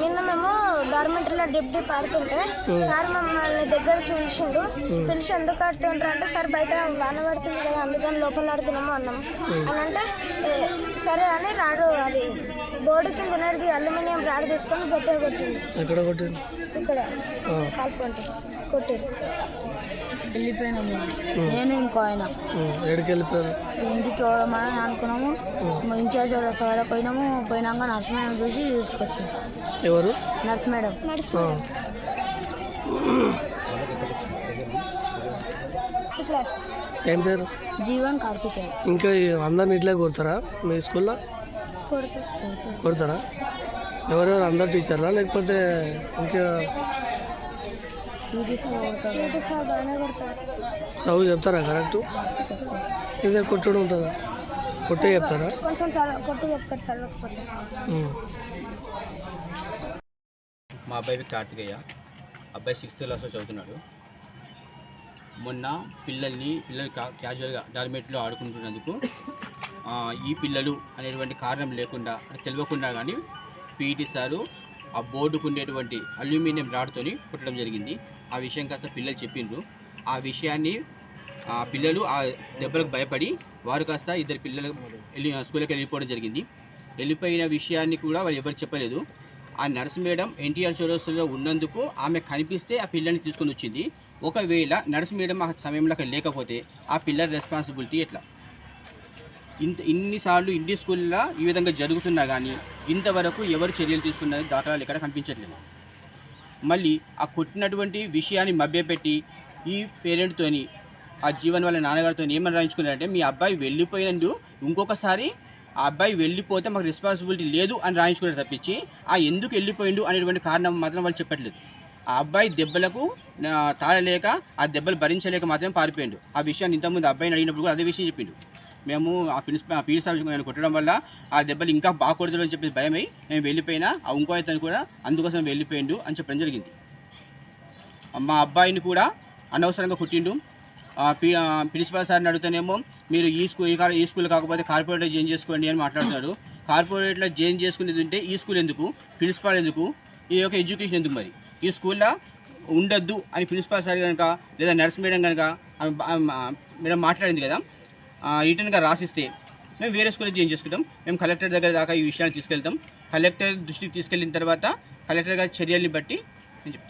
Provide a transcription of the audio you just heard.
నిన్న మేము డార్మెంటరీలో డిప్టీ పాడుతుంటే సార్ మమ్మల్ని దగ్గరికి పిలిచిండు పిలిచి ఎందుకు ఆడుతుంటారు అంటే సార్ బయట వాన పడుతుంది కదా అందుకని లోపల ఆడుతున్నాము అన్నాము. అని అంటే "ఏ, సరే అని రాడు అది. బోర్డు కింద ఉన్నది అల్యూమినియం రాడు తీసుకొని గట్టిగా కొట్టింది ఎక్కడ కొట్టింది ఇక్కడ. కాల్పంటే కొట్టిరు. వెళ్ళిపోయినాము. నేను ఇంకో ఆయన. ఏడికి వెళ్ళిపోయారు ఇంటికి పోదామని అనుకున్నాము. మా ఇన్ఛార్జ్ వాళ్ళ సార్ పోయినాము. పోయినాక నర్స్ మేడం చూసి తీసుకొచ్చింది ఎవరు? Nurse madam. క్లాస్ ఏం పేరు? జీవన్ కార్తికేయ. ఇంకా ఈ అందరిని ఇట్లే కొడతారా? మీ స్కూల్లో? కొడుతు కొడతారా? ఎవరెవరు అందరు టీచర్లా? లేకపోతే ఇంకా పీటీ సార్ కొడతాడు ఏంటి సార్ బాగానే కొడతారు చదువు చెప్తారా కరెక్ట్? ఇదే కొట్టుడు ఉంటుందా? కొట్టే చెప్తారా? కొంచెం కొట్టు చెప్తారు చదవకపోతే. మా అబ్బాయి కార్తికేయ. అబ్బాయి సిక్స్త్ క్లాస్లో చదువుతున్నాడు. మొన్న పిల్లల్ని పిల్లలు క్యాజువల్గా డార్మెట్లో ఆడుకుంటున్నందుకు ఆ, ఈ పిల్లలు అనేటువంటి కారణం లేకుండా తెలియకుండా కానీ పీఈటీ సారు ఆ బోర్డుకు ఉండేటువంటి అల్యూమినియం రాడ్తోని కుట్టడం జరిగింది. ఆ విషయం కాస్త పిల్లలు చెప్పిండ్రు. ఆ విషయాన్ని ఆ పిల్లలు ఆ దెబ్బలకు భయపడి వారు కాస్త ఇద్దరు పిల్లలు వెళ్ళి స్కూల్కి వెళ్ళిపోవడం జరిగింది. వెళ్ళిపోయిన విషయాన్ని కూడా వాళ్ళు ఎవరు చెప్పలేదు. ఆ నర్స్ మేడం ఎన్టీఆర్ చౌరస్తులో ఉన్నందుకు ఆమె కనిపిస్తే ఆ పిల్లని తీసుకొని వచ్చింది. ఒకవేళ నర్స్ మేడం ఆ సమయంలో అక్కడ లేకపోతే ఆ పిల్లల రెస్పాన్సిబిలిటీ ఎట్లా? ఇంత ఇన్నిసార్లు ఇండి స్కూల్లో ఈ విధంగా జరుగుతున్నా కానీ ఇంతవరకు ఎవరు చర్యలు తీసుకున్నది దాఖలాలు ఎక్కడ కనిపించట్లేదు. మళ్ళీ ఆ కొట్టినటువంటి విషయాన్ని మభ్యపెట్టి ఈ పేరెంట్తోని ఆ జీవన్ వాళ్ళ నాన్నగారితో ఏమని రాయించుకున్నారంటే మీ అబ్బాయి వెళ్ళిపోయినందు ఇంకొకసారి ఆ అబ్బాయి వెళ్ళిపోతే మాకు రెస్పాన్సిబిలిటీ లేదు అని రాయించుకున్నారు తప్పించి ఆ ఎందుకు వెళ్ళిపోయిండు అనేటువంటి కారణం మాత్రం వాళ్ళు చెప్పట్లేదు. ఆ అబ్బాయి దెబ్బలకు తాళలేక ఆ దెబ్బలు భరించలేక మాత్రం పారిపోయిండు. ఆ విషయాన్ని ఇంతకుముందు అబ్బాయిని అడిగినప్పుడు కూడా అదే విషయం చెప్పిండు. మేము ఆ ప్రిన్సిపల్ ఆ పీడి సార్ నేను కొట్టడం వల్ల ఆ దెబ్బలు ఇంకా బాగకూడదు అని చెప్పి భయమై మేము వెళ్ళిపోయినా ఆ ఇంకో అతను కూడా అందుకోసం వెళ్ళిపోయిండు అని చెప్పడం జరిగింది. మా అబ్బాయిని కూడా అనవసరంగా కుట్టిండు. ప్రిన్సిపాల్ ప్రిన్సిపల్ సార్ని అడుగుతానేమో మీరు ఈ స్కూల్ ఈ ఈ స్కూల్ కాకపోతే కార్పొరేట్లో జాయిన్ చేసుకోండి అని మాట్లాడుతున్నారు కార్పొరేట్లో జాయిన్ చేసుకునేది ఉంటే ఈ స్కూల్ ఎందుకు? ప్రిన్సిపాల్ ఎందుకు? ఈ యొక్క ఎడ్యుకేషన్ ఎందుకు మరి? ఈ స్కూల్లో ఉండొద్దు అని ప్రిన్సిపాల్ సార్ కనుక లేదా నర్స్ మేడం కనుక మేడం మాట్లాడింది కదా రిటర్న్గా రాసిస్తే మేము వేరే స్కూల్లో చేంజ్ చేసుకుంటాం. మేము కలెక్టర్ దగ్గర దాకా ఈ విషయాన్ని తీసుకెళ్తాం. కలెక్టర్ దృష్టికి తీసుకెళ్ళిన తర్వాత కలెక్టర్ గారి చర్యల్ని బట్టి నేను చెప్తాను